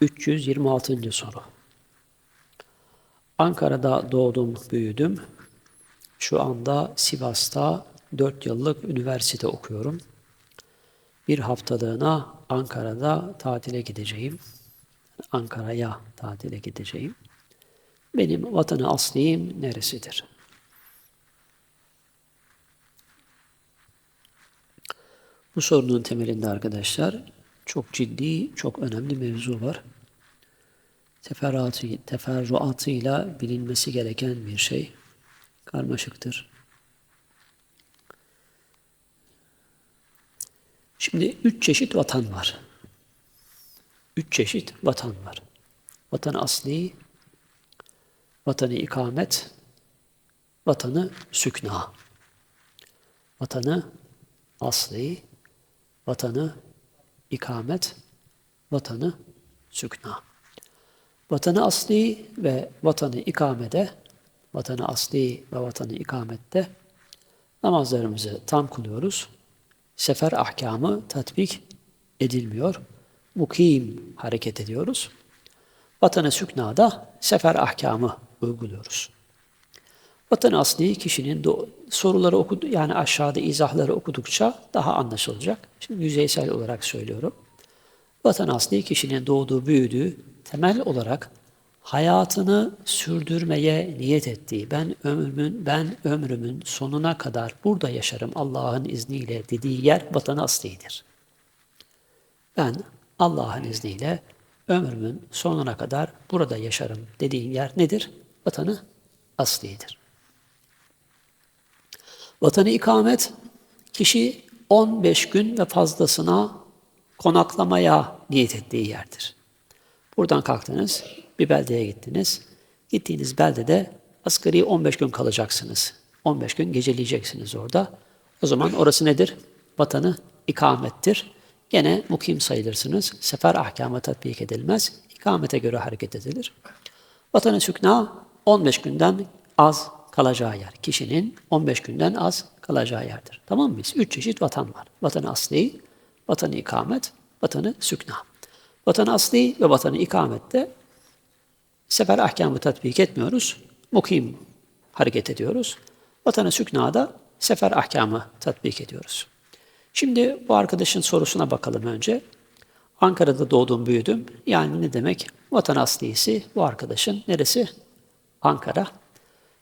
326. soru. Ankara'da doğdum, büyüdüm. Şu anda Sivas'ta 4 yıllık üniversite okuyorum. Bir haftalığına Ankara'da tatile gideceğim. Ankara'ya tatile gideceğim. Benim vatanı asliyim neresidir? Bu sorunun temelinde arkadaşlar çok ciddi, çok önemli mevzu var. Teferruatı, teferruatıyla bilinmesi gereken bir şey. Karmaşıktır. Şimdi üç çeşit vatan var. Üç çeşit vatan var. Vatanı asli, vatanı ikamet, vatanı sükna. Vatanı asli, vatanı ikamet, vatanı sükna. Vatanı asli ve vatanı ikamede, vatanı asli ve vatanı ikamette namazlarımızı tam kılıyoruz. Sefer ahkamı tatbik edilmiyor. Mukim hareket ediyoruz. Vatanı süknada sefer ahkamı uyguluyoruz. Vatan asli kişinin soruları okudu yani aşağıda izahları okudukça daha anlaşılacak. Şimdi yüzeysel olarak söylüyorum. Vatan asli kişinin doğduğu, büyüdüğü temel olarak hayatını sürdürmeye niyet ettiği, ben ömrümün ben ömrümün sonuna kadar burada yaşarım Allah'ın izniyle dediği yer vatan aslidir. Ben Allah'ın izniyle ömrümün sonuna kadar burada yaşarım dediğin yer nedir? Vatanı aslidir. Vatanı ikamet, kişi 15 gün ve fazlasına konaklamaya niyet ettiği yerdir. Buradan kalktınız, bir beldeye gittiniz. Gittiğiniz beldede asgari 15 gün kalacaksınız. 15 gün geceleyeceksiniz orada. O zaman orası nedir? Vatanı ikamettir. Gene mukim sayılırsınız. Sefer ahkamı tatbik edilmez. İkamete göre hareket edilir. Vatanı sükna 15 günden az kalacağı yer. Kişinin 15 günden az kalacağı yerdir. Tamam mıyız? Üç çeşit vatan var. Vatanı asli, vatanı ikamet, vatanı sükna. Vatanı asli ve vatanı ikamette sefer ahkamı tatbik etmiyoruz. Mukim hareket ediyoruz. Vatanı süknada sefer ahkamı tatbik ediyoruz. Şimdi bu arkadaşın sorusuna bakalım önce. Ankara'da doğdum, büyüdüm. Yani ne demek? Vatan aslisi bu arkadaşın neresi? Ankara.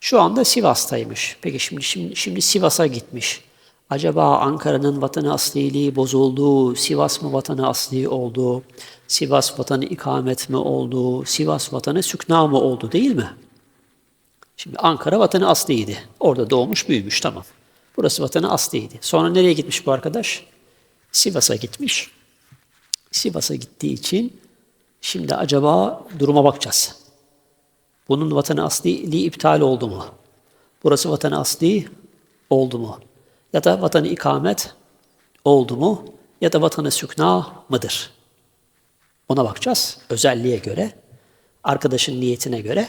Şu anda Sivas'taymış. Peki şimdi şimdi, şimdi Sivas'a gitmiş. Acaba Ankara'nın vatanı asliliği bozuldu, Sivas mı vatanı asli oldu, Sivas vatanı ikamet mi oldu, Sivas vatanı sükna mı oldu değil mi? Şimdi Ankara vatanı asliydi. Orada doğmuş, büyümüş tamam. Burası vatanı asliydi. Sonra nereye gitmiş bu arkadaş? Sivas'a gitmiş. Sivas'a gittiği için şimdi acaba duruma bakacağız. Bunun vatanı asliliği iptal oldu mu? Burası vatanı asli oldu mu? Ya da vatanı ikamet oldu mu? Ya da vatanı sükna mıdır? Ona bakacağız özelliğe göre, arkadaşın niyetine göre.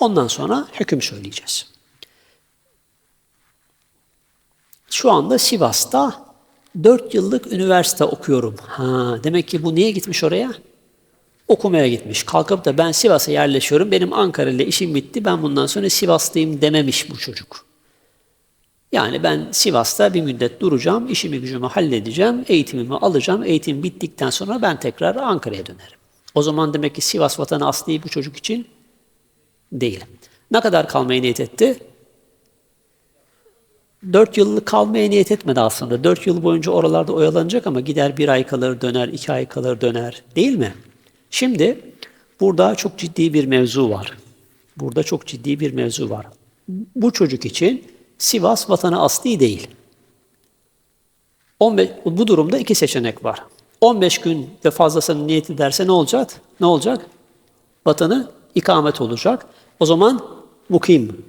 Ondan sonra hüküm söyleyeceğiz. Şu anda Sivas'ta 4 yıllık üniversite okuyorum. Ha, demek ki bu niye gitmiş oraya? Okumaya gitmiş. Kalkıp da ben Sivas'a yerleşiyorum, benim Ankara ile işim bitti, ben bundan sonra Sivaslıyım dememiş bu çocuk. Yani ben Sivas'ta bir müddet duracağım, işimi gücümü halledeceğim, eğitimimi alacağım, eğitim bittikten sonra ben tekrar Ankara'ya dönerim. O zaman demek ki Sivas vatanı asli bu çocuk için değil. Ne kadar kalmaya niyet etti? Dört yıllık kalmaya niyet etmedi aslında. Dört yıl boyunca oralarda oyalanacak ama gider bir ay kalır döner, iki ay kalır döner. Değil mi? Şimdi burada çok ciddi bir mevzu var. Burada çok ciddi bir mevzu var. Bu çocuk için Sivas vatanı asli değil. 15, bu durumda iki seçenek var. 15 gün ve fazlasının niyeti derse ne olacak? Ne olacak? Vatanı ikamet olacak. O zaman mukim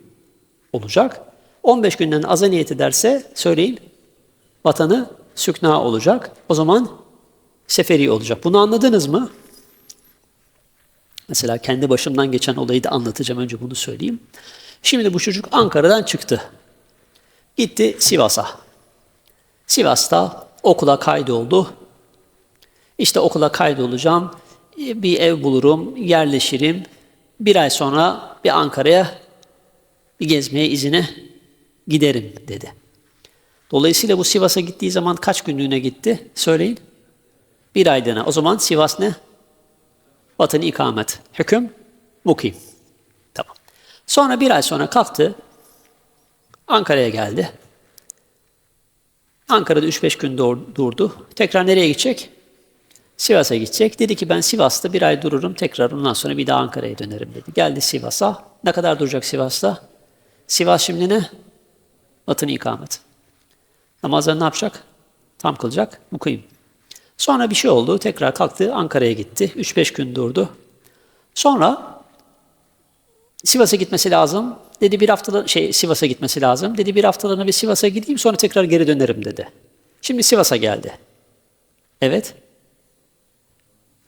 olacak. 15 günden aza niyet ederse söyleyin vatanı sükna olacak. O zaman seferi olacak. Bunu anladınız mı? Mesela kendi başımdan geçen olayı da anlatacağım. Önce bunu söyleyeyim. Şimdi bu çocuk Ankara'dan çıktı. Gitti Sivas'a. Sivas'ta okula kaydoldu. İşte okula kaydolacağım, bir ev bulurum, yerleşirim. Bir ay sonra bir Ankara'ya bir gezmeye izine giderim dedi. Dolayısıyla bu Sivas'a gittiği zaman kaç günlüğüne gitti? Söyleyin. Bir aylığına. O zaman Sivas ne? Vatanı ikamet. Hüküm mukim. Tamam. Sonra bir ay sonra kalktı. Ankara'ya geldi. Ankara'da 3-5 gün dur- durdu. Tekrar nereye gidecek? Sivas'a gidecek. Dedi ki ben Sivas'ta bir ay dururum. Tekrar ondan sonra bir daha Ankara'ya dönerim dedi. Geldi Sivas'a. Ne kadar duracak Sivas'ta? Sivas şimdi ne? Vatanı ikamet. Namazlarını ne yapacak? Tam kılacak. Mukayim. Sonra bir şey oldu. Tekrar kalktı. Ankara'ya gitti. 3-5 gün durdu. Sonra Sivas'a gitmesi lazım. Dedi bir hafta şey Sivas'a gitmesi lazım. Dedi bir haftalığına bir Sivas'a gideyim sonra tekrar geri dönerim dedi. Şimdi Sivas'a geldi. Evet.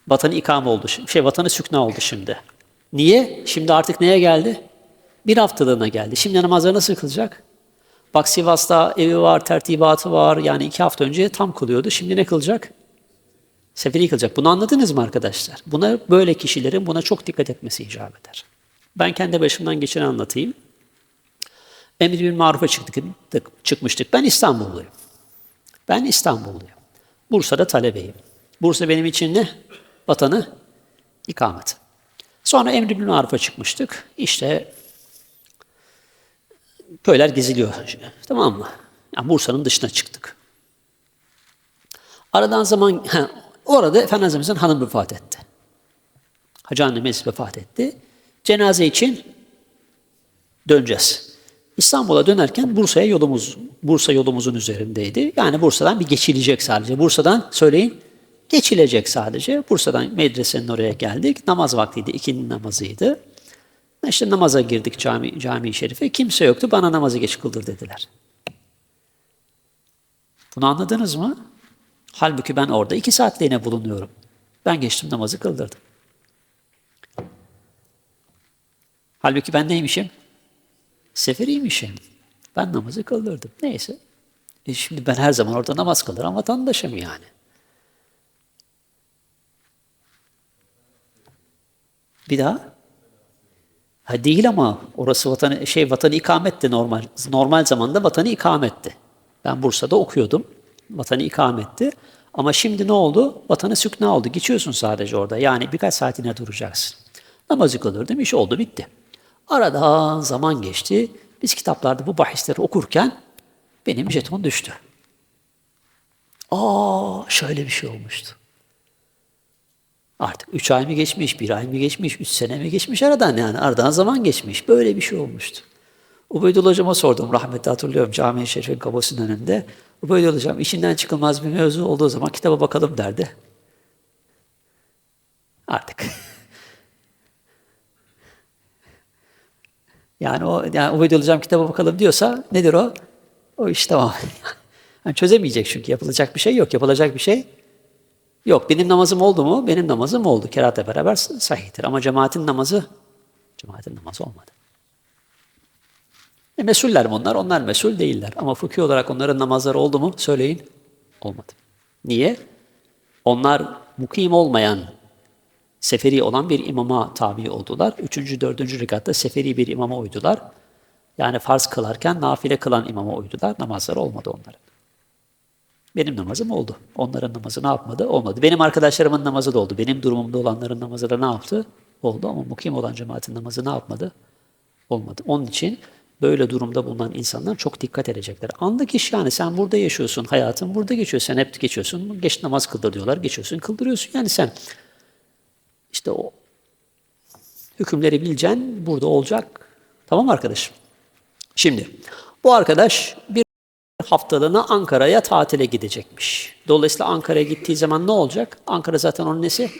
Vatanı ikame oldu. Şey vatanı sükna oldu şimdi. Niye? Şimdi artık neye geldi? Bir haftalığına geldi. Şimdi namazları nasıl kılacak? Bak Sivas'ta evi var, tertibatı var. Yani iki hafta önce tam kılıyordu. Şimdi ne kılacak? Seferi kılacak. Bunu anladınız mı arkadaşlar? Buna böyle kişilerin buna çok dikkat etmesi icap eder. Ben kendi başımdan geçeni anlatayım. Emir bin Maruf'a çıktık, çıkmıştık. Ben İstanbulluyum. Ben İstanbulluyum. Bursa'da talebeyim. Bursa benim için ne? Vatanı ikamet. Sonra Emri bin Maruf'a çıkmıştık. İşte köyler geziliyor. Tamam mı? Yani Bursa'nın dışına çıktık. Aradan zaman, orada Efendimiz'in hanım vefat etti. Hacı annemiz vefat etti. Cenaze için döneceğiz. İstanbul'a dönerken Bursa'ya yolumuz, Bursa yolumuzun üzerindeydi. Yani Bursa'dan bir geçilecek sadece. Bursa'dan söyleyin, geçilecek sadece. Bursa'dan medresenin oraya geldik. Namaz vaktiydi, ikindi namazıydı. İşte namaza girdik cami, cami şerife. Kimse yoktu, bana namazı geç kıldır dediler. Bunu anladınız mı? Halbuki ben orada iki saatliğine bulunuyorum. Ben geçtim namazı kıldırdım. Halbuki ben neymişim? Seferiymişim. Ben namazı kıldırdım. Neyse. E şimdi ben her zaman orada namaz kılarım vatandaşım yani. Bir daha? Ha değil ama orası vatanı şey vatanı ikametti normal. Normal zamanda vatanı ikametti. Ben Bursa'da okuyordum. Vatanı ikametti. Ama şimdi ne oldu? Vatanı sükna oldu. Geçiyorsun sadece orada. Yani birkaç saatine duracaksın. Namazı kılırdım. iş oldu bitti. Aradan zaman geçti. Biz kitaplarda bu bahisleri okurken benim jeton düştü. Aa şöyle bir şey olmuştu. Artık üç ay mı geçmiş, bir ay mı geçmiş, üç sene mi geçmiş aradan yani aradan zaman geçmiş. Böyle bir şey olmuştu. Ubeydullah Hocam'a sordum rahmetli hatırlıyorum cami-i şerifin kapısının önünde. Ubeydullah Hocam işinden çıkılmaz bir mevzu olduğu zaman kitaba bakalım derdi. Artık. yani o yani Ubeydullah Hocam kitaba bakalım diyorsa nedir o? O iş tamam. yani çözemeyecek çünkü yapılacak bir şey yok. Yapılacak bir şey Yok benim namazım oldu mu? Benim namazım oldu. Kerahatla beraber sahihtir. Ama cemaatin namazı, cemaatin namazı olmadı. E, mesuller bunlar, onlar mesul değiller. Ama fıkhi olarak onların namazları oldu mu? Söyleyin. Olmadı. Niye? Onlar mukim olmayan, seferi olan bir imama tabi oldular. Üçüncü, dördüncü rekatta seferi bir imama uydular. Yani farz kılarken nafile kılan imama uydular. Namazları olmadı onların. Benim namazım oldu. Onların namazı ne yapmadı? Olmadı. Benim arkadaşlarımın namazı da oldu. Benim durumumda olanların namazı da ne yaptı? Oldu ama mukim olan cemaatin namazı ne yapmadı? Olmadı. Onun için böyle durumda bulunan insanlar çok dikkat edecekler. Anlık iş yani sen burada yaşıyorsun, hayatın burada geçiyor. Sen hep geçiyorsun, geç namaz kıldır diyorlar. Geçiyorsun, kıldırıyorsun. Yani sen işte o hükümleri bileceksin, burada olacak. Tamam arkadaşım? Şimdi bu arkadaş bir haftalığına Ankara'ya tatile gidecekmiş. Dolayısıyla Ankara'ya gittiği zaman ne olacak? Ankara zaten onun nesi?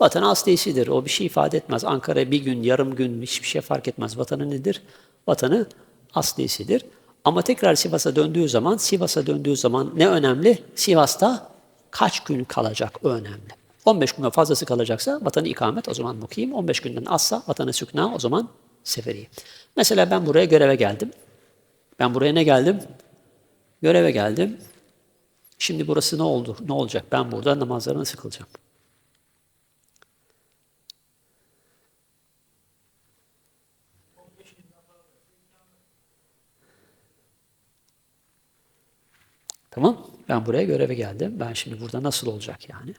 Vatan aslisidir. O bir şey ifade etmez. Ankara bir gün, yarım gün hiçbir şey fark etmez. Vatanı nedir? Vatanı aslisidir. Ama tekrar Sivas'a döndüğü zaman, Sivas'a döndüğü zaman ne önemli? Sivas'ta kaç gün kalacak o önemli. 15 günden fazlası kalacaksa vatanı ikamet o zaman mukim. 15 günden azsa vatanı sükna o zaman seferi. Mesela ben buraya göreve geldim. Ben buraya ne geldim? Göreve geldim. Şimdi burası ne oldu? Ne olacak? Ben burada namazlara nasıl Tamam. Ben buraya göreve geldim. Ben şimdi burada nasıl olacak yani?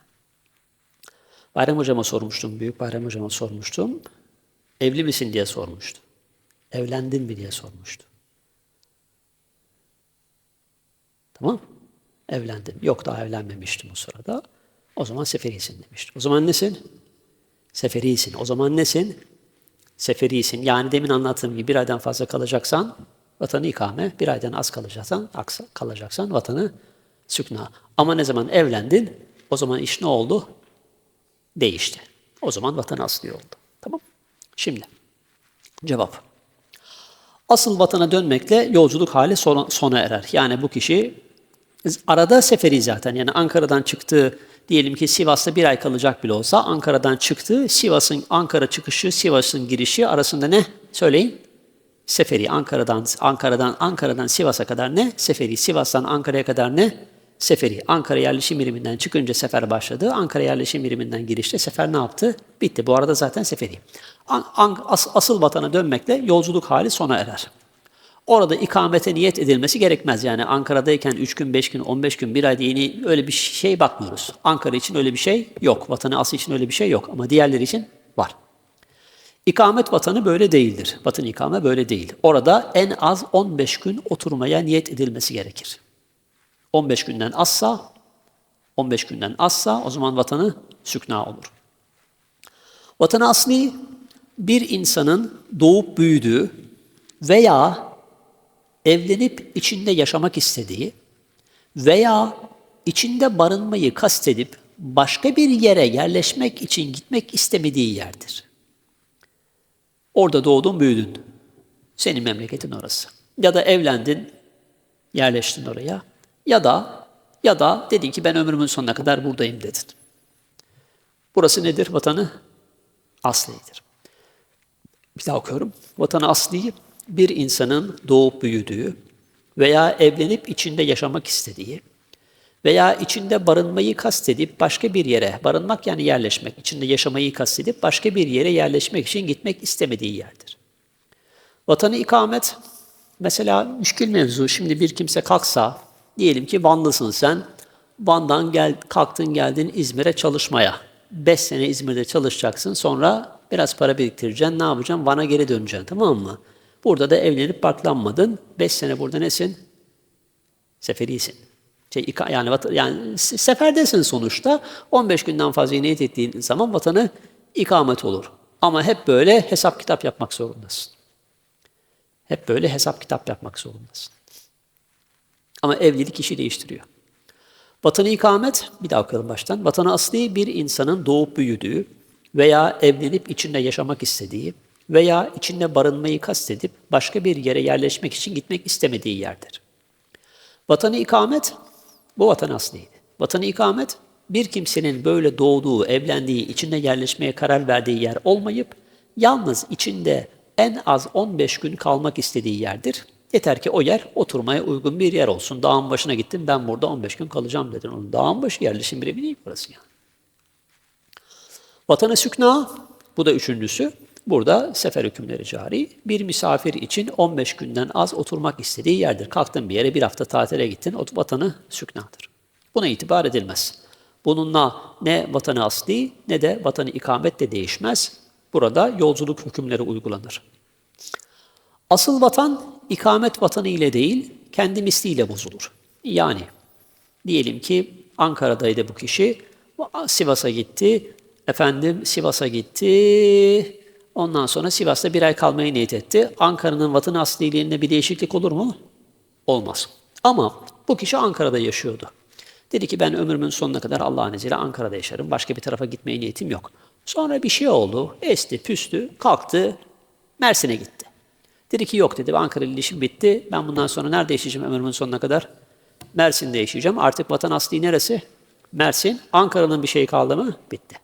Bayram hocama sormuştum. Büyük Bayram hocama sormuştum. Evli misin diye sormuştu. Evlendin mi diye sormuştu. Tamam. Evlendim. Yok daha evlenmemiştim o sırada. O zaman seferisin demişti. O zaman nesin? Seferisin. O zaman nesin? Seferisin. Yani demin anlattığım gibi bir aydan fazla kalacaksan vatanı ikame, bir aydan az kalacaksan, aksa kalacaksan vatanı sükna. Ama ne zaman evlendin, o zaman iş ne oldu? Değişti. O zaman vatanı asli oldu. Tamam Şimdi cevap. Asıl vatana dönmekle yolculuk hali sona, sona erer. Yani bu kişi arada seferi zaten. Yani Ankara'dan çıktığı diyelim ki Sivas'ta bir ay kalacak bile olsa Ankara'dan çıktı. Sivas'ın Ankara çıkışı, Sivas'ın girişi arasında ne? Söyleyin. Seferi Ankara'dan Ankara'dan Ankara'dan Sivas'a kadar ne? Seferi. Sivas'tan Ankara'ya kadar ne? Seferi. Ankara yerleşim biriminden çıkınca sefer başladı. Ankara yerleşim biriminden girişte sefer ne yaptı? Bitti. Bu arada zaten seferi. An, as, asıl vatana dönmekle yolculuk hali sona erer. Orada ikamete niyet edilmesi gerekmez. Yani Ankara'dayken 3 gün, 5 gün, 15 gün, bir ay diye yeni öyle bir şey bakmıyoruz. Ankara için öyle bir şey yok. Vatanı asıl için öyle bir şey yok. Ama diğerleri için. İkamet vatanı böyle değildir. Vatan ikame böyle değil. Orada en az 15 gün oturmaya niyet edilmesi gerekir. 15 günden azsa, 15 günden azsa o zaman vatanı sükna olur. Vatanı asli bir insanın doğup büyüdüğü veya evlenip içinde yaşamak istediği veya içinde barınmayı kastedip başka bir yere yerleşmek için gitmek istemediği yerdir. Orada doğdun, büyüdün. Senin memleketin orası. Ya da evlendin, yerleştin oraya. Ya da ya da dedin ki ben ömrümün sonuna kadar buradayım dedin. Burası nedir? Vatanı aslidir. Bir daha okuyorum. Vatanı asli bir insanın doğup büyüdüğü veya evlenip içinde yaşamak istediği veya içinde barınmayı kastedip başka bir yere, barınmak yani yerleşmek, içinde yaşamayı kastedip başka bir yere yerleşmek için gitmek istemediği yerdir. Vatanı ikamet, mesela müşkil mevzu, şimdi bir kimse kalksa, diyelim ki Vanlısın sen, Van'dan gel, kalktın geldin İzmir'e çalışmaya. Beş sene İzmir'de çalışacaksın, sonra biraz para biriktireceksin, ne yapacaksın? Van'a geri döneceksin, tamam mı? Burada da evlenip barklanmadın, beş sene burada nesin? Seferisin. Şey, yani, yani seferdesin sonuçta. 15 günden fazla niyet ettiğin zaman vatanı ikamet olur. Ama hep böyle hesap kitap yapmak zorundasın. Hep böyle hesap kitap yapmak zorundasın. Ama evlilik işi değiştiriyor. Vatanı ikamet, bir daha okuyalım baştan. Vatanı asli bir insanın doğup büyüdüğü veya evlenip içinde yaşamak istediği veya içinde barınmayı kastedip başka bir yere yerleşmek için gitmek istemediği yerdir. Vatanı ikamet, bu vatan aslıydı. Vatanı ikamet, bir kimsenin böyle doğduğu, evlendiği, içinde yerleşmeye karar verdiği yer olmayıp, yalnız içinde en az 15 gün kalmak istediği yerdir. Yeter ki o yer oturmaya uygun bir yer olsun. Dağın başına gittim, ben burada 15 gün kalacağım dedin. Onun dağın başı yerleşim birimi değil burası yani. Vatanı sükna, bu da üçüncüsü. Burada sefer hükümleri cari. Bir misafir için 15 günden az oturmak istediği yerdir. Kalktın bir yere bir hafta tatile gittin, o vatanı süknadır. Buna itibar edilmez. Bununla ne vatanı asli ne de vatanı ikamet de değişmez. Burada yolculuk hükümleri uygulanır. Asıl vatan ikamet vatanı ile değil, kendi misliyle bozulur. Yani diyelim ki Ankara'daydı bu kişi, Sivas'a gitti, efendim Sivas'a gitti, Ondan sonra Sivas'ta bir ay kalmayı niyet etti. Ankara'nın vatan asliliğinde bir değişiklik olur mu? Olmaz. Ama bu kişi Ankara'da yaşıyordu. Dedi ki ben ömrümün sonuna kadar Allah'ın izniyle Ankara'da yaşarım. Başka bir tarafa gitmeye niyetim yok. Sonra bir şey oldu. Esti, püstü, kalktı. Mersin'e gitti. Dedi ki yok dedi Ankara ile işim bitti. Ben bundan sonra nerede yaşayacağım ömrümün sonuna kadar? Mersin'de yaşayacağım. Artık vatan asli neresi? Mersin. Ankara'nın bir şey kaldı mı? Bitti.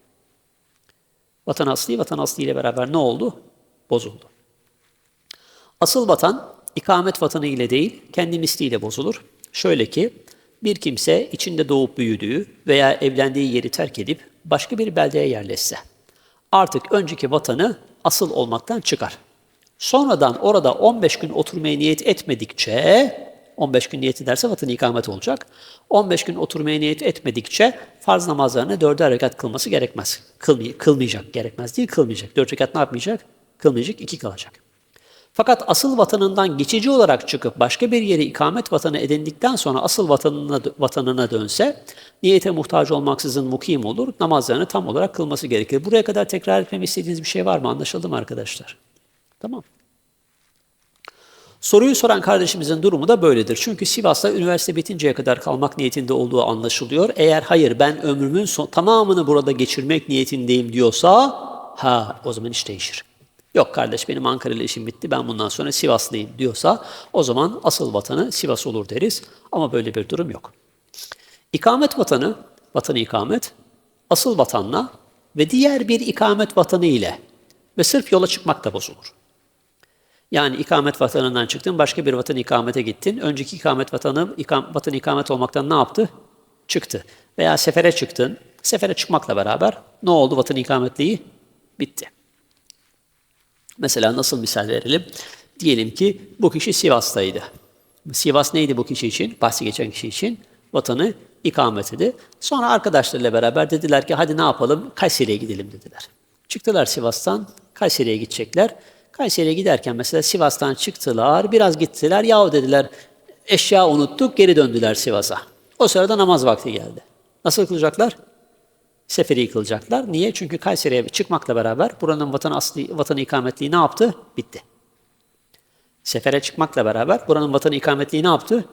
Vatan asli, vatan asli ile beraber ne oldu? Bozuldu. Asıl vatan, ikamet vatanı ile değil, kendi misliyle bozulur. Şöyle ki, Bir kimse içinde doğup büyüdüğü veya evlendiği yeri terk edip başka bir beldeye yerleşse, artık önceki vatanı asıl olmaktan çıkar. Sonradan orada 15 gün oturmaya niyet etmedikçe, 15 gün niyet ederse vatan ikamet olacak. 15 gün oturmaya niyet etmedikçe farz namazlarını dörder rekat kılması gerekmez. Kılmay- kılmayacak, gerekmez değil, kılmayacak. Dört rekat ne yapmayacak? Kılmayacak, iki kalacak. Fakat asıl vatanından geçici olarak çıkıp başka bir yere ikamet vatanı edindikten sonra asıl vatanına, vatanına dönse, niyete muhtaç olmaksızın mukim olur, namazlarını tam olarak kılması gerekir. Buraya kadar tekrar etmemi istediğiniz bir şey var mı? Anlaşıldı mı arkadaşlar? Tamam. Soruyu soran kardeşimizin durumu da böyledir. Çünkü Sivas'ta üniversite bitinceye kadar kalmak niyetinde olduğu anlaşılıyor. Eğer hayır ben ömrümün son, tamamını burada geçirmek niyetindeyim diyorsa ha o zaman iş değişir. Yok kardeş benim Ankara ile işim bitti ben bundan sonra Sivaslıyım diyorsa o zaman asıl vatanı Sivas olur deriz. Ama böyle bir durum yok. İkamet vatanı, vatanı ikamet, asıl vatanla ve diğer bir ikamet vatanı ile ve sırf yola çıkmak da bozulur. Yani ikamet vatanından çıktın, başka bir vatan ikamete gittin. Önceki ikamet vatanı, ikam, vatan ikamet olmaktan ne yaptı? Çıktı. Veya sefere çıktın. Sefere çıkmakla beraber ne oldu vatan ikametliği? Bitti. Mesela nasıl misal verelim? Diyelim ki bu kişi Sivas'taydı. Sivas neydi bu kişi için? Bahsi geçen kişi için vatanı ikamet idi. Sonra arkadaşlarıyla beraber dediler ki hadi ne yapalım? Kayseri'ye gidelim dediler. Çıktılar Sivas'tan, Kayseri'ye gidecekler. Kayseri'ye giderken mesela Sivas'tan çıktılar, biraz gittiler. Yahu dediler eşya unuttuk, geri döndüler Sivas'a. O sırada namaz vakti geldi. Nasıl kılacaklar? Seferi kılacaklar. Niye? Çünkü Kayseri'ye çıkmakla beraber buranın vatan asli vatanı ikametliği ne yaptı? Bitti. Sefere çıkmakla beraber buranın vatanı ikametliği ne yaptı?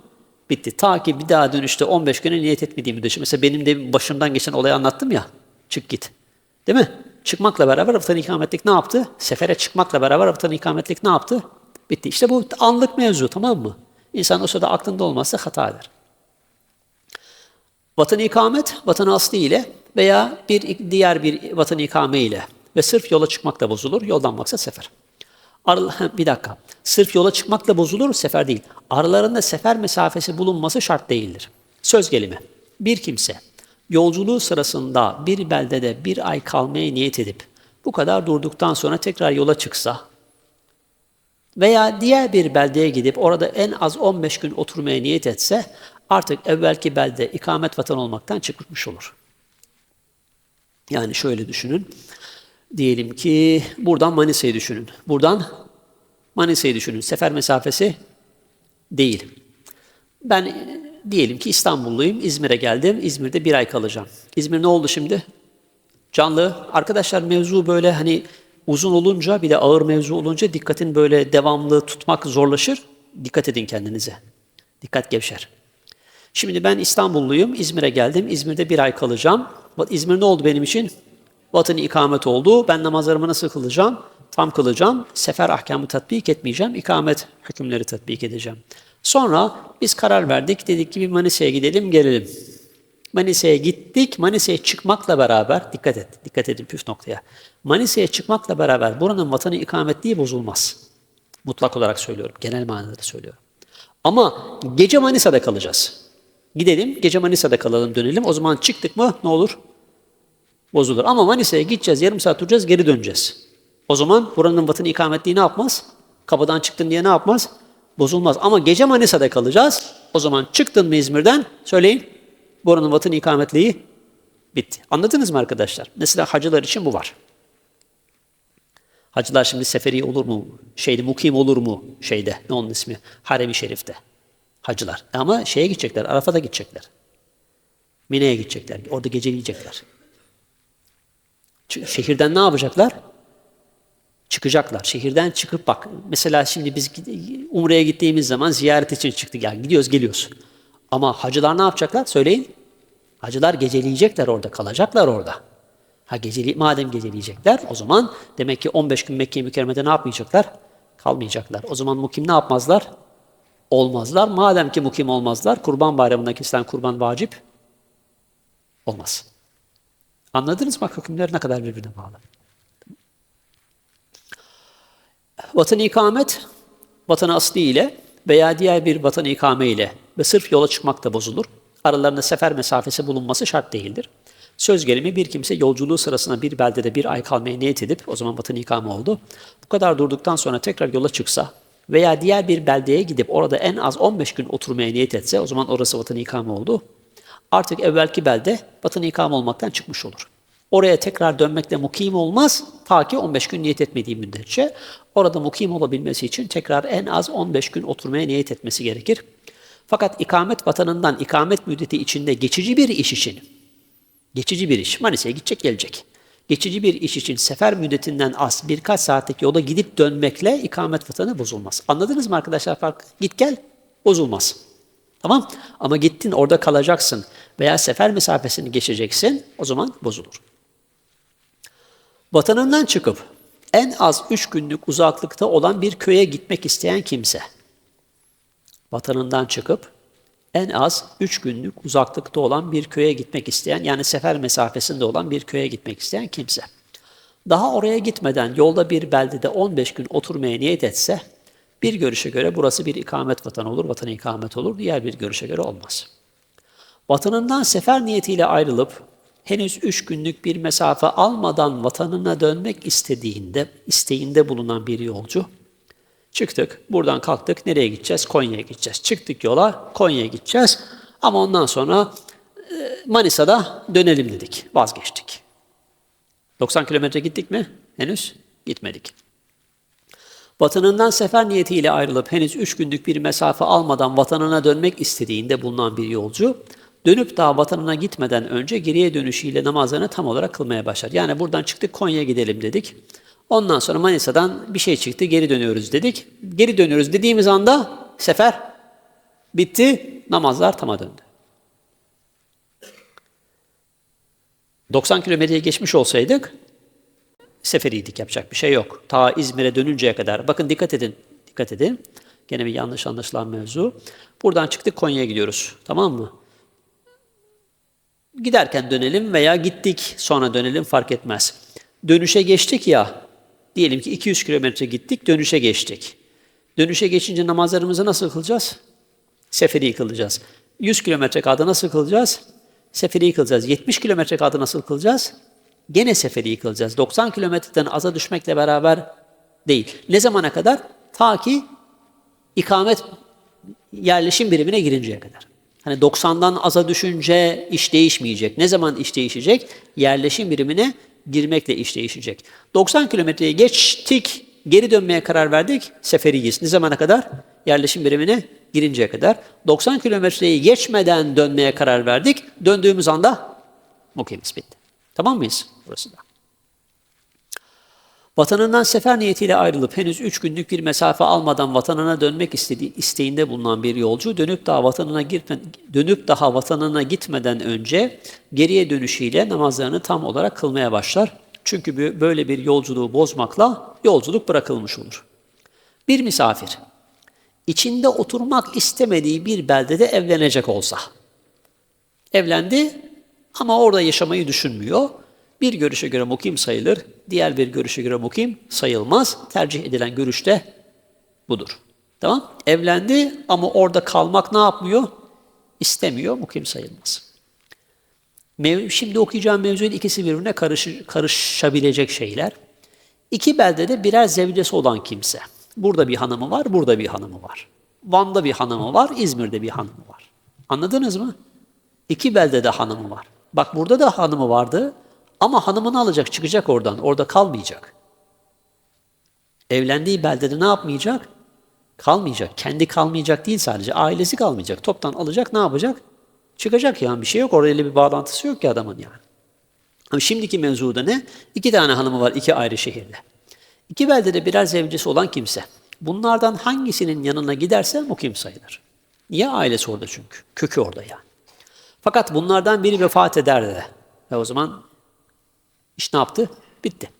Bitti. Ta ki bir daha dönüşte 15 güne niyet etmediğim müddetçe. Mesela benim de başımdan geçen olayı anlattım ya. Çık git. Değil mi? Çıkmakla beraber vatan ikametlik ne yaptı? Sefere çıkmakla beraber vatan ikametlik ne yaptı? Bitti. İşte bu anlık mevzu tamam mı? İnsan o sırada aklında olmazsa hata eder. Vatan ikamet, vatan aslı ile veya bir diğer bir vatan ikame ile ve sırf yola çıkmakla bozulur, yoldan maksa sefer. Ar- bir dakika. Sırf yola çıkmakla bozulur, sefer değil. Aralarında sefer mesafesi bulunması şart değildir. Söz gelimi. Bir kimse yolculuğu sırasında bir beldede bir ay kalmaya niyet edip bu kadar durduktan sonra tekrar yola çıksa veya diğer bir beldeye gidip orada en az 15 gün oturmaya niyet etse artık evvelki belde ikamet vatan olmaktan çıkmış olur. Yani şöyle düşünün. Diyelim ki buradan Manisa'yı düşünün. Buradan Manisa'yı düşünün. Sefer mesafesi değil. Ben diyelim ki İstanbulluyum. İzmir'e geldim. İzmir'de bir ay kalacağım. İzmir ne oldu şimdi? Canlı. Arkadaşlar mevzu böyle hani uzun olunca bir de ağır mevzu olunca dikkatin böyle devamlı tutmak zorlaşır. Dikkat edin kendinize. Dikkat gevşer. Şimdi ben İstanbulluyum. İzmir'e geldim. İzmir'de bir ay kalacağım. İzmir ne oldu benim için? Vatanı ikamet oldu. Ben namazlarımı nasıl kılacağım? Tam kılacağım. Sefer ahkamı tatbik etmeyeceğim. İkamet hükümleri tatbik edeceğim. Sonra biz karar verdik. Dedik ki bir Manisa'ya gidelim, gelelim. Manisa'ya gittik. Manisa'ya çıkmakla beraber, dikkat et, dikkat edin püf noktaya. Manisa'ya çıkmakla beraber buranın vatanı ikametliği bozulmaz. Mutlak olarak söylüyorum, genel manada da söylüyorum. Ama gece Manisa'da kalacağız. Gidelim, gece Manisa'da kalalım, dönelim. O zaman çıktık mı ne olur? Bozulur. Ama Manisa'ya gideceğiz, yarım saat duracağız, geri döneceğiz. O zaman buranın vatanı ikametliği ne yapmaz? Kapıdan çıktın diye ne yapmaz? Bozulmaz. Ama gece Manisa'da kalacağız. O zaman çıktın mı İzmir'den? Söyleyin. Buranın vatanı ikametliği bitti. Anladınız mı arkadaşlar? Mesela hacılar için bu var. Hacılar şimdi seferi olur mu? Şeyde mukim olur mu? Şeyde ne onun ismi? Harem-i Şerif'te. Hacılar. Ama şeye gidecekler, Arafat'a gidecekler. Mine'ye gidecekler. Orada geceleyecekler. Şehirden ne yapacaklar? Çıkacaklar. Şehirden çıkıp bak. Mesela şimdi biz Umre'ye gittiğimiz zaman ziyaret için çıktık. Yani gidiyoruz geliyoruz. Ama hacılar ne yapacaklar? Söyleyin. Hacılar geceleyecekler orada. Kalacaklar orada. Ha geceli, madem geceleyecekler o zaman demek ki 15 gün Mekke-i Mükerreme'de ne yapmayacaklar? Kalmayacaklar. O zaman mukim ne yapmazlar? Olmazlar. Madem ki mukim olmazlar, kurban bayramında kesilen kurban vacip olmaz. Anladınız mı? Hükümler ne kadar birbirine bağlı. Vatan ikamet, vatan asli ile veya diğer bir vatan ikame ile ve sırf yola çıkmak da bozulur. Aralarında sefer mesafesi bulunması şart değildir. Söz gelimi bir kimse yolculuğu sırasında bir beldede bir ay kalmaya niyet edip, o zaman batın ikame oldu. Bu kadar durduktan sonra tekrar yola çıksa veya diğer bir beldeye gidip orada en az 15 gün oturmaya niyet etse, o zaman orası batın ikame oldu. Artık evvelki belde batın ikame olmaktan çıkmış olur. Oraya tekrar dönmekle mukim olmaz ta ki 15 gün niyet etmediği müddetçe. Orada mukim olabilmesi için tekrar en az 15 gün oturmaya niyet etmesi gerekir. Fakat ikamet vatanından ikamet müddeti içinde geçici bir iş için, geçici bir iş, Manisa'ya gidecek gelecek. Geçici bir iş için sefer müddetinden az birkaç saatlik yola gidip dönmekle ikamet vatanı bozulmaz. Anladınız mı arkadaşlar fark? Git gel bozulmaz. Tamam ama gittin orada kalacaksın veya sefer mesafesini geçeceksin o zaman bozulur. Vatanından çıkıp en az üç günlük uzaklıkta olan bir köye gitmek isteyen kimse, vatanından çıkıp en az üç günlük uzaklıkta olan bir köye gitmek isteyen, yani sefer mesafesinde olan bir köye gitmek isteyen kimse. Daha oraya gitmeden yolda bir beldede 15 gün oturmaya niyet etse, bir görüşe göre burası bir ikamet vatanı olur, vatanı ikamet olur, diğer bir görüşe göre olmaz. Vatanından sefer niyetiyle ayrılıp henüz üç günlük bir mesafe almadan vatanına dönmek istediğinde, isteğinde bulunan bir yolcu, çıktık, buradan kalktık, nereye gideceğiz? Konya'ya gideceğiz. Çıktık yola, Konya'ya gideceğiz. Ama ondan sonra e, Manisa'da dönelim dedik, vazgeçtik. 90 kilometre gittik mi? Henüz gitmedik. Vatanından sefer niyetiyle ayrılıp henüz üç günlük bir mesafe almadan vatanına dönmek istediğinde bulunan bir yolcu, dönüp daha vatanına gitmeden önce geriye dönüşüyle namazlarını tam olarak kılmaya başlar. Yani buradan çıktık Konya'ya gidelim dedik. Ondan sonra Manisa'dan bir şey çıktı geri dönüyoruz dedik. Geri dönüyoruz dediğimiz anda sefer bitti, namazlar tama döndü. 90 kilometreyi geçmiş olsaydık seferiydik yapacak bir şey yok. Ta İzmir'e dönünceye kadar. Bakın dikkat edin, dikkat edin. Gene bir yanlış anlaşılan mevzu. Buradan çıktık Konya'ya gidiyoruz. Tamam mı? Giderken dönelim veya gittik sonra dönelim fark etmez. Dönüşe geçtik ya, diyelim ki 200 kilometre gittik, dönüşe geçtik. Dönüşe geçince namazlarımızı nasıl kılacağız? Seferi kılacağız. 100 kilometre kaldı nasıl kılacağız? Seferi kılacağız. 70 kilometre kaldı nasıl kılacağız? Gene seferi kılacağız. 90 kilometreden aza düşmekle beraber değil. Ne zamana kadar? Ta ki ikamet yerleşim birimine girinceye kadar. Hani 90'dan aza düşünce iş değişmeyecek. Ne zaman iş değişecek? Yerleşim birimine girmekle iş değişecek. 90 kilometreyi geçtik, geri dönmeye karar verdik, seferiyiz. Ne zamana kadar? Yerleşim birimine girinceye kadar. 90 kilometreyi geçmeden dönmeye karar verdik. Döndüğümüz anda mukimiz bitti. Tamam mıyız? Burası da. Vatanından sefer niyetiyle ayrılıp henüz üç günlük bir mesafe almadan vatanına dönmek istediği isteğinde bulunan bir yolcu dönüp daha vatanına gitme, dönüp daha vatanına gitmeden önce geriye dönüşüyle namazlarını tam olarak kılmaya başlar. Çünkü böyle bir yolculuğu bozmakla yolculuk bırakılmış olur. Bir misafir içinde oturmak istemediği bir beldede evlenecek olsa evlendi ama orada yaşamayı düşünmüyor. Bir görüşe göre mukim sayılır, diğer bir görüşe göre mukim sayılmaz. Tercih edilen görüş de budur. Tamam? Evlendi ama orada kalmak ne yapmıyor? İstemiyor, mukim sayılmaz. Mev Şimdi okuyacağım mevzunun ikisi birbirine karış karışabilecek şeyler. İki beldede birer zevcesi olan kimse. Burada bir hanımı var, burada bir hanımı var. Van'da bir hanımı var, İzmir'de bir hanımı var. Anladınız mı? İki beldede hanımı var. Bak burada da hanımı vardı ama hanımını alacak, çıkacak oradan. Orada kalmayacak. Evlendiği beldede ne yapmayacak? Kalmayacak. Kendi kalmayacak değil sadece. Ailesi kalmayacak. Toptan alacak, ne yapacak? Çıkacak yani. Bir şey yok. Orayla bir bağlantısı yok ki adamın yani. Ama şimdiki mevzuda ne? İki tane hanımı var iki ayrı şehirde. İki beldede birer zevcesi olan kimse. Bunlardan hangisinin yanına giderse mukim sayılır. Niye ailesi orada çünkü? Kökü orada yani. Fakat bunlardan biri vefat eder de. Ve o zaman iş ne yaptı? Bitti.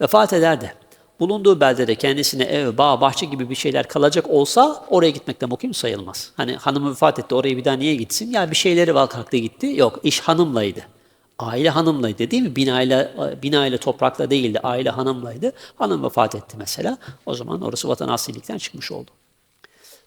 Vefat eder de. Bulunduğu beldede kendisine ev, bağ, bahçe gibi bir şeyler kalacak olsa oraya gitmekten mukim sayılmaz. Hani hanımı vefat etti oraya bir daha niye gitsin? Ya bir şeyleri var kalktı gitti. Yok iş hanımlaydı. Aile hanımlaydı değil mi? Binayla, binayla toprakla değildi. Aile hanımlaydı. Hanım vefat etti mesela. O zaman orası vatan aslilikten çıkmış oldu.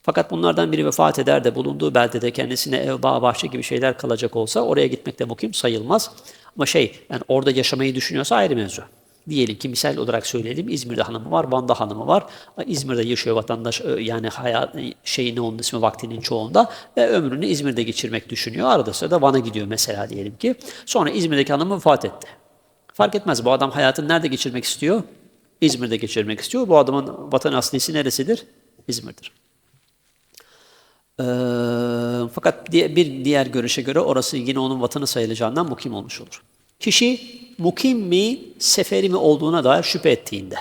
Fakat bunlardan biri vefat eder de bulunduğu beldede kendisine ev, bağ, bahçe gibi şeyler kalacak olsa oraya gitmek de mukim sayılmaz. Ama şey yani orada yaşamayı düşünüyorsa ayrı mevzu. Diyelim ki misal olarak söyleyelim İzmir'de hanımı var, Van'da hanımı var. İzmir'de yaşıyor vatandaş ö, yani hayat şeyin onun ismi vaktinin çoğunda ve ömrünü İzmir'de geçirmek düşünüyor. Arada sırada Van'a gidiyor mesela diyelim ki. Sonra İzmir'deki hanımı vefat etti. Fark etmez bu adam hayatını nerede geçirmek istiyor? İzmir'de geçirmek istiyor. Bu adamın vatan aslisi neresidir? İzmir'dir. Ee, fakat bir diğer görüşe göre orası yine onun vatanı sayılacağından mukim olmuş olur. Kişi mukim mi, seferi mi olduğuna dair şüphe ettiğinde.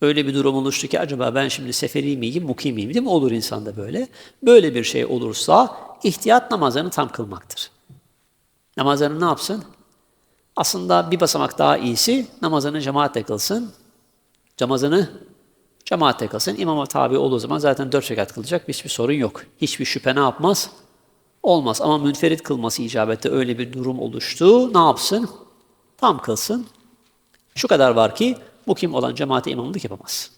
Öyle bir durum oluştu ki acaba ben şimdi seferi miyim, mukim miyim değil mi? Olur insanda böyle. Böyle bir şey olursa ihtiyat namazını tam kılmaktır. Namazını ne yapsın? Aslında bir basamak daha iyisi namazını cemaatle kılsın. Namazını cemaatle kılsın. İmama tabi olduğu zaman zaten dört rekat kılacak. Hiçbir sorun yok. Hiçbir şüphe ne yapmaz? Olmaz. Ama münferit kılması icabette öyle bir durum oluştu. Ne yapsın? Tam kılsın. Şu kadar var ki mukim olan cemaate imamlık yapamaz.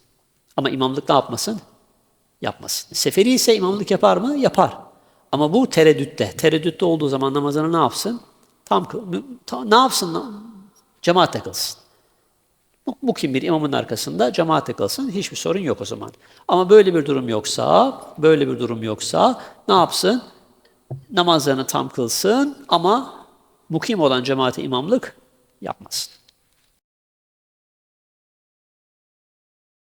Ama imamlık ne yapmasın? Yapmasın. Seferi ise imamlık yapar mı? Yapar. Ama bu tereddütte. Tereddütte olduğu zaman namazını ne yapsın? Tam, kıl- mü- ta- ne yapsın? Cemaatle kılsın. Bu, bu kim bir imamın arkasında cemaate kılsın hiçbir sorun yok o zaman. Ama böyle bir durum yoksa, böyle bir durum yoksa ne yapsın? Namazlarını tam kılsın ama mukim olan cemaate imamlık yapmasın.